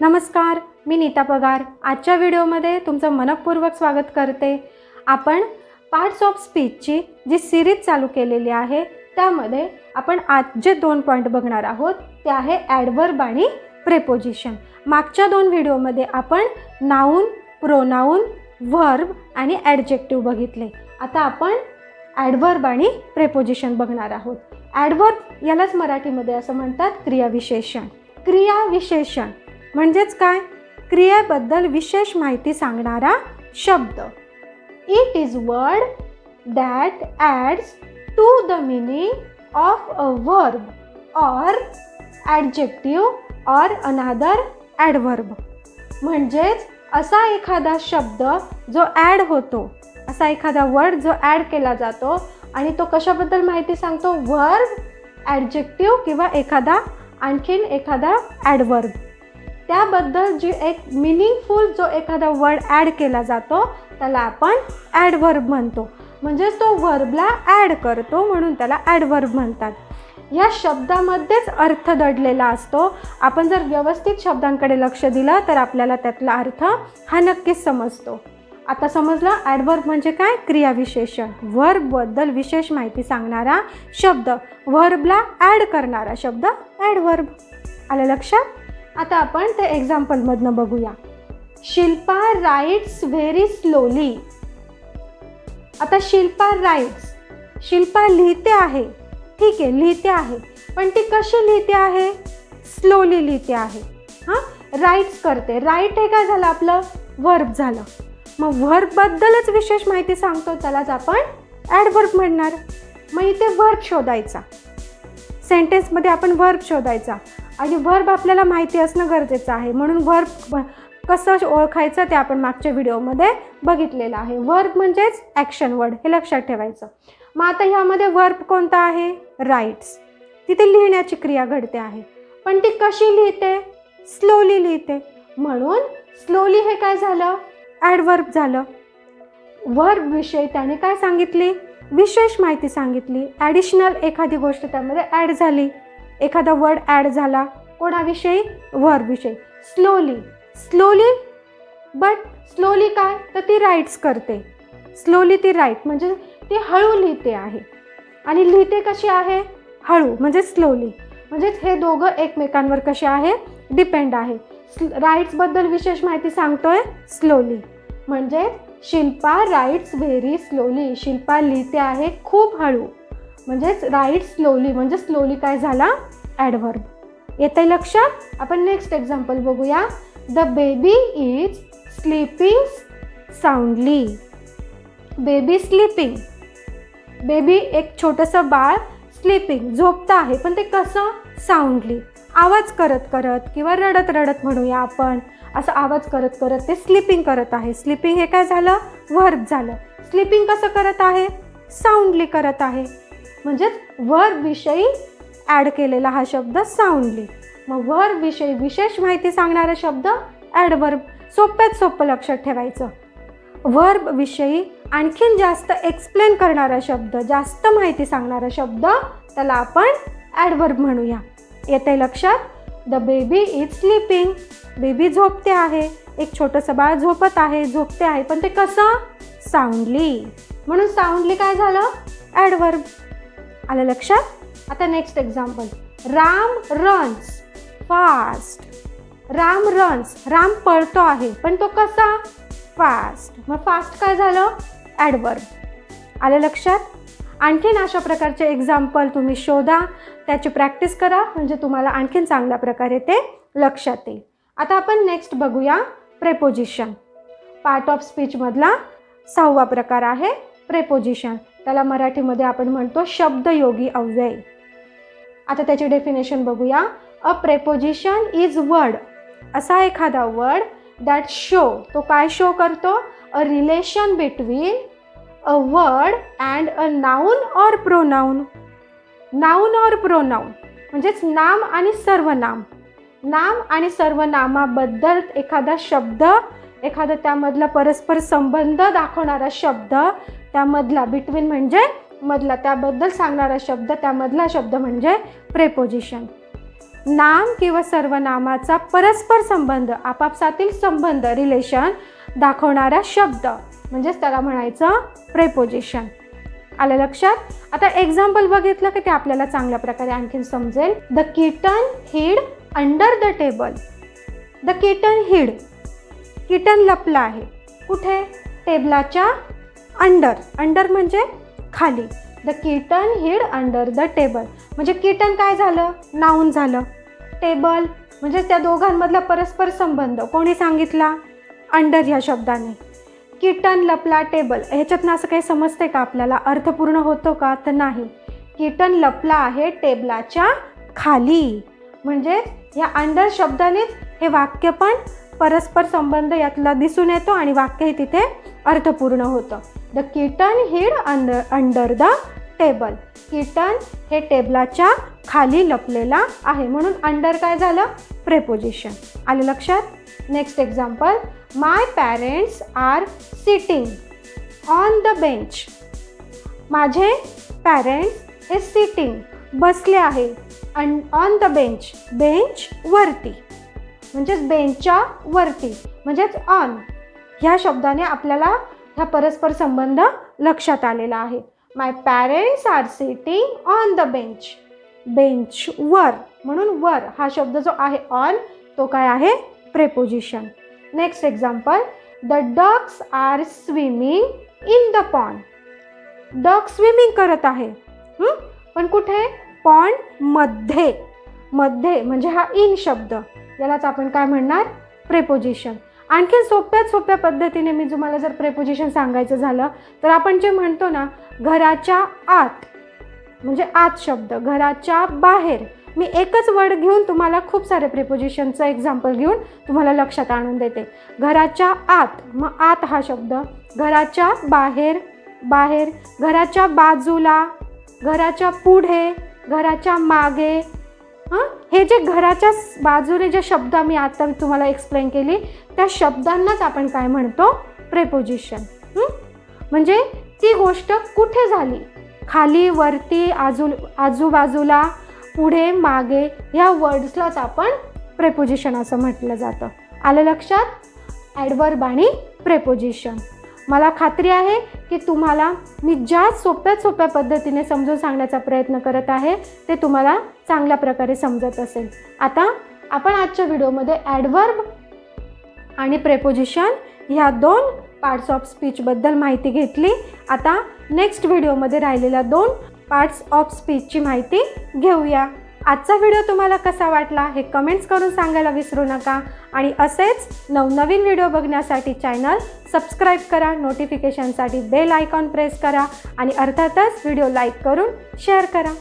नमस्कार मी नीता पगार. आजच्या व्हिडिओमध्ये तुमचं मनपूर्वक स्वागत करते. आपण पार्ट्स ऑफ स्पीचची जी सिरीज चालू केलेली आहे त्यामध्ये आपण आज जे दोन पॉईंट बघणार आहोत ते आहे ॲडवर्ब आणि प्रेपोजिशन मागच्या दोन व्हिडिओमध्ये आपण नाऊन प्रोनाऊन व्हर्ब आणि ॲडजेक्टिव्ह बघितले. आता आपण ॲडवर्ब आणि प्रेपोजिशन बघणार आहोत. ॲडवर्ब यालाच मराठीमध्ये असं म्हणतात क्रियाविशेषण. क्रियाविशेषण. म्हणजेच काय? क्रियेबद्दल विशेष माहिती सांगणारा शब्द. It is word that adds to the meaning of a verb or adjective or another adverb म्हणजेच असा एखादा शब्द जो ॲड होतो असा एखादा वर्ड जो ॲड केला जातो आणि तो कशाबद्दल माहिती सांगतो? वर्ब ॲडजेक्टिव्ह किंवा एखादा आणखीन एखादा ॲडवर्ब त्याबद्दल जी एक मिनिंगफुल जो एखादा वर्ड ॲड केला जातो त्याला आपण ॲडवर्ब म्हणतो. म्हणजेच तो वर्बला ॲड करतो म्हणून त्याला ॲडवर्ब म्हणतात. या शब्दामध्येच अर्थ दडलेला असतो. आपण जर व्यवस्थित शब्दांकडे लक्ष दिलं तर आपल्याला त्यातला अर्थ हा नक्कीच समजतो. आता समजलं? ॲडवर्ब म्हणजे काय? क्रियाविशेषण वर्बबद्दल विशेष माहिती सांगणारा शब्द. वर्बला ॲड करणारा शब्द. ॲडवर्ब आलं लक्षात? आता आपण ते एक्झाम्पलमधनं बघूया. शिल्पा राईट्स व्हेरी स्लोली आता शिल्पा राईट्स शिल्पा लिहिते आहे. ठीक आहे लिहिते आहे. पण ती कशी लिहिते आहे? स्लोली लिहिते आहे. हां? राईट्स करते. राईट हे काय झालं आपलं? वर्ब झालं. मग वर्बबद्दलच विशेष माहिती सांगतो. त्यालाच आपण ॲडवर्ब म्हणणार. मग इथे वर्ब शोधायचा. सेंटेन्समध्ये आपण वर्ब शोधायचा. आणि वर्ब आपल्याला माहिती असणं गरजेचं आहे. म्हणून वर्ब कसं ओळखायचं ते आपण मागच्या व्हिडिओमध्ये बघितलेलं आहे. वर्ब म्हणजेच ॲक्शन वर्ड हे लक्षात ठेवायचं. मग आता ह्यामध्ये वर्ब कोणता आहे? राईट्स तिथे लिहिण्याची क्रिया घडते आहे. पण ती कशी लिहिते? स्लोली लिहिते. म्हणून स्लोली हे काय झालं? ॲडवर्ब झालं. वर्ब विषयी त्याने काय सांगितली? विशेष माहिती सांगितली. ॲडिशनल एखादी गोष्ट त्यामध्ये ॲड झाली. एखादा वर्ड ॲड झाला कोणाविषयी? वर्बविषयी स्लोली स्लोली बट स्लोली काय? तर ती राईट्स करते. स्लोली ती राईट म्हणजे ती हळू लिहिते आहे. आणि लिहिते कशी आहे? हळू म्हणजे स्लोली म्हणजेच हे दोघं एकमेकांवर कसे आहे? डिपेंड आहे. राईट्सबद्दल विशेष माहिती सांगतोय? स्लोली म्हणजे Shilpa writes very slowly Shilpa लिहिते आहे खूप हळू. म्हणजेच राईट स्लोली म्हणजे स्लोली काय झाला? ॲडव्हर्ब येत आहे लक्षात? आपण नेक्स्ट एक्झाम्पल बघूया. The baby is sleeping soundly baby sleeping baby एक छोटंसं बाळ स्लीपिंग झोपतं आहे पण ते कसं? साऊंडली आवाज करत करत किंवा रडत रडत म्हणूया आपण असं आवाज करत करत ते स्लिपिंग करत आहे. स्लिपिंग हे काय झालं? वर्ब झालं. स्लिपिंग कसं करत आहे? साऊंडली करत आहे. म्हणजेच वर विषयी ॲड केलेला हा शब्द साऊंडली मग वर विषयी विशेष माहिती सांगणारा शब्द ॲडवर्ब सोप्यात सोपं लक्षात ठेवायचं. वर्ब विषयी आणखीन जास्त एक्सप्लेन करणारा शब्द जास्त माहिती सांगणारा शब्द त्याला आपण ॲडवर्ब म्हणूया. येते लक्षात? The baby is sleeping baby झोपते आहे. एक छोटंसं बाळ झोपत आहे. झोपते आहे पण ते कसं? साऊंडली म्हणून साऊंडली काय झालं? ॲडवर्ब आलं लक्षात? आता next example Ram runs fast Ram runs Ram पळतो आहे पण तो कसा? फास्ट मग फास्ट काय झालं? ॲडवर्ब आलं लक्षात? आणखीन अशा प्रकारचे एक्झाम्पल तुम्ही शोधा. त्याची प्रॅक्टिस करा म्हणजे तुम्हाला आणखीन चांगल्या प्रकारे ते लक्षात येईल. आता आपण नेक्स्ट बघूया प्रेपोजिशन पार्ट ऑफ स्पीचमधला सहावा प्रकार आहे प्रेपोजिशन त्याला मराठीमध्ये आपण म्हणतो शब्दयोगी अव्यय. आता त्याची डेफिनेशन बघूया. अ प्रेपोजिशन इज वर्ड असा एखादा वर्ड दॅट शो तो काय शो करतो? A relation between a word and a noun or pronoun noun or pronoun म्हणजेच नाम आणि सर्वनाम. नाम आणि सर्वनामाबद्दल एखादा शब्द एखादा त्यामधला परस्पर संबंध दाखवणारा शब्द त्यामधला बिटवीन म्हणजे मधला. त्याबद्दल सांगणारा शब्द त्यामधला शब्द म्हणजे प्रेपोजिशन नाम किंवा सर्वनामाचा परस्पर संबंध आपापसातील संबंध रिलेशन दाखवणारा शब्द. म्हणजेच त्याला म्हणायचं प्रेपोजिशन आलं लक्षात? आता एक्झाम्पल बघितलं की ते आपल्याला चांगल्या प्रकारे आणखीन समजेल. The kitten hid under the table the kitten hid kitten लपला आहे. कुठे? टेबलाच्या अंडर. अंडर म्हणजे खाली. The kitten hid under the table म्हणजे किटन काय झालं? नाऊन झालं. टेबल म्हणजे त्या दोघांमधला परस्पर संबंध. कोणी सांगितला? अंडर ह्या शब्दाने. किटन लपला टेबल ह्याच्यातनं असं काही समजते का आपल्याला? अर्थपूर्ण होतो का? तर नाही. किटन लपला आहे टेबलाच्या खाली. म्हणजे या अंडर शब्दानेच हे वाक्य पण परस्पर संबंध यातला दिसून येतो आणि वाक्यही तिथे अर्थपूर्ण होतं. The kitten hid under under the table. Kitten हे टेबलाच्या खाली लपलेला आहे. म्हणून अंडर काय झालं? प्रेपोजिशन आलं लक्षात? Next example my parents are sitting on the bench माझे पॅरेंट्स हे सिटिंग बसले आहे. अन ऑन द बेंच बेंच वरती. म्हणजेच बेंचच्या वरती. म्हणजेच ऑन ह्या शब्दाने आपल्याला ह्या परस्पर संबंध लक्षात आलेला आहे. My parents are sitting on the bench bench वर म्हणून वर हा शब्द जो आहे ऑन तो काय आहे? Preposition next example the ducks are swimming in the pond duck swimming करत आहे. पण कुठे? पॉन्डमध्ये. मध्ये म्हणजे हा इन शब्द. यालाच आपण काय म्हणणार? प्रेपोजिशन आणखी सोप्यात सोप्या पद्धतीने मी तुम्हाला जर प्रेपोजिशन सांगायचं झालं तर आपण जे म्हणतो ना घराच्या आत म्हणजे आत शब्द घराच्या बाहेर मी एकच वर्ड घेऊन तुम्हाला खूप सारे प्रिपोजिशनचं एक्झाम्पल घेऊन तुम्हाला लक्षात आणून देते. घराच्या आत मग आत हा शब्द घराच्या बाहेर बाहेर घराच्या बाजूला घराच्या पुढे घराच्या मागे हां? हे जे घराच्या बाजूने जे शब्द मी आता तुम्हाला एक्सप्लेन केली त्या शब्दांनाच आपण काय म्हणतो? प्रेपोजिशन म्हणजे ती गोष्ट कुठे झाली? खाली वरती आजू आजूबाजूला पुढे मागे ह्या वर्ड्सलाच आपण प्रेपोजिशन असं म्हटलं जातं. आलं लक्षात? ॲडवर्ब आणि प्रेपोजिशन मला खात्री आहे की तुम्हाला मी ज्या सोप्यात सोप्या पद्धतीने समजून सांगण्याचा प्रयत्न करत आहे ते तुम्हाला चांगल्या प्रकारे समजत असेल. आता आपण आजच्या व्हिडिओमध्ये ॲडवर्ब आणि प्रेपोजिशन ह्या दोन पार्ट्स ऑफ स्पीचबद्दल माहिती घेतली. आता नेक्स्ट व्हिडिओमध्ये राहिलेल्या दोन पार्ट्स ऑफ स्पीचची माहिती घेऊया. आजचा व्हिडिओ तुम्हाला कसा वाटला हे कमेंट्स करून सांगायला विसरू नका. आणि असेच नवनवीन व्हिडिओ बघण्यासाठी चॅनल सबस्क्राईब करा नोटिफिकेशनसाठी बेल आयकॉन प्रेस करा आणि अर्थातच व्हिडिओ लाईक करून शेअर करा.